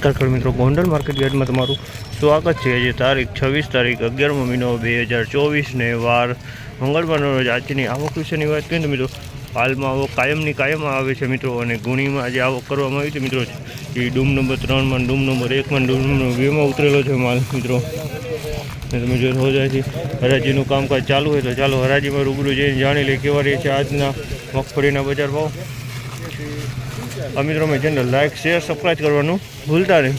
નમસ્કાર ખેડૂત મિત્રો, ગોંડલ માર્કેટ યાર્ડમાં તમારું સ્વાગત છે. આજે તારીખ છવ્વીસ તારીખ અગિયારમો મહિનો બે હજાર ચોવીસને વાર મંગળવારનો રોજ આજની આવક વિશેની વાત કરીએ તો મિત્રો, હાલમાં આવક કાયમની કાયમ આવે છે મિત્રો અને ગુણીમાં આજે આવક કરવામાં આવી છે મિત્રો. એ ડૂમ નંબર ત્રણમાં ડૂમ નંબર એકમાં ડૂમ નંબર બેમાં ઉતરેલો છે માલ મિત્રો. તમે જો રોજાથી હરાજીનું કામકાજ ચાલુ હોય તો ચાલો હરાજીમાં રૂબરૂ જઈને જાણી લઈએ કેવા રહે છે આજના મગફળીના બજાર ભાવ. આ મિત્રો મેં ચેનલ લાઈક શેર સબસ્ક્રાઈબ કરવાનું ભૂલતા નહીં.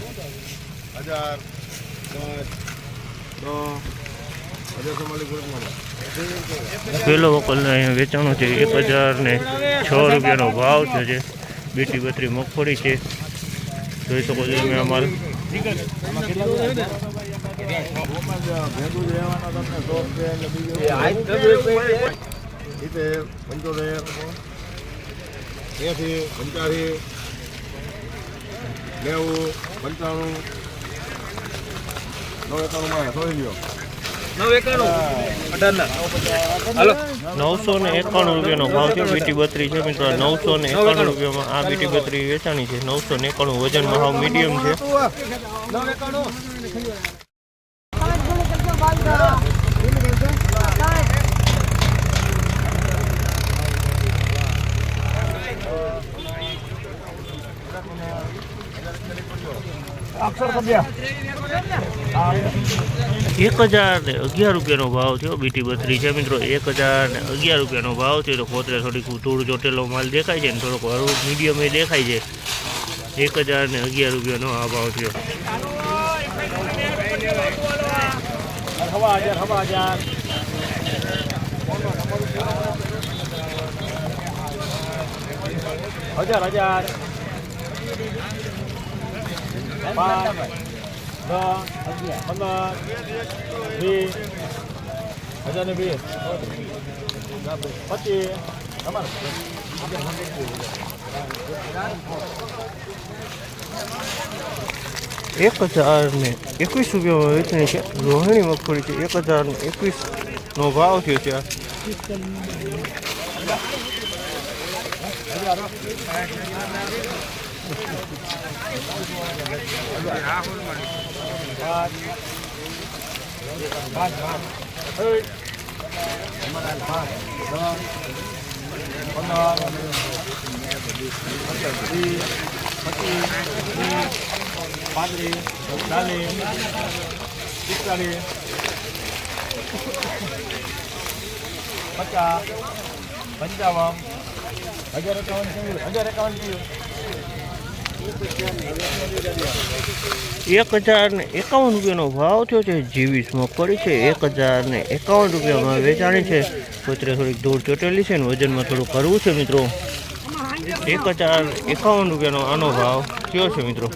પેલો વકલને અહીંયા વેચાણો છે એક હજાર ને છ રૂપિયાનો ભાવ છે જે. બીટી બત્રી મગફળી છે. જોઈ શકો છો તમે રીતે પંચોતેર. એંસી પંચ્યાસી નેવું પંચાણું નવ એકાણુંમાં સોળી લ્યો નવસો ને એકાણું રૂપિયાનો ભાવ છે બીટી બત્રી છે મિત્રો. નવસો ને એકાણું રૂપિયામાં આ બીટી બત્રી વેચાણી છે. નવસો ને એકાણું વજનમાં હાવ મીડિયમ છે. એક હજાર ને અગિયાર રૂપિયાનો ભાવ થયો બીટી બત્રી છે મિત્રો. એક હજાર ને અગિયાર રૂપિયાનો ભાવ થયો તો પોતે થોડીક ધૂળ ચોટેલો માલ દેખાય છે ને થોડોક હળવું મીડિયમ એ દેખાય છે. એક હજાર ને અગિયાર રૂપિયાનો આ ભાવ થયો. હજાર હજાર. પાંચ દસ પંદર વીસ એક હજાર ને એકવીસ રૂપિયામાં વેચણી છે રોહિણી મગફળી છે એક હજાર ને એકવીસ નો ભાવ થયો છે પાંત્રીસ ચાલીસ પિસ્તાલીસ પચાસ પંચાવન હજાર એકાવન હજાર એકાવન થયું એક હજાર ને એકાવન રૂપિયાનો ભાવ થયો છે જીવીસ મગફળી છે, એક હજાર ને એકાવન રૂપિયામાં વેચાણી છે. અત્યારે થોડીક દૂર ચોટેલી છે ને વજનમાં થોડું કરવું છે, મિત્રો. એક હજાર એકાવન રૂપિયાનો આનો ભાવ થયો છે, મિત્રો.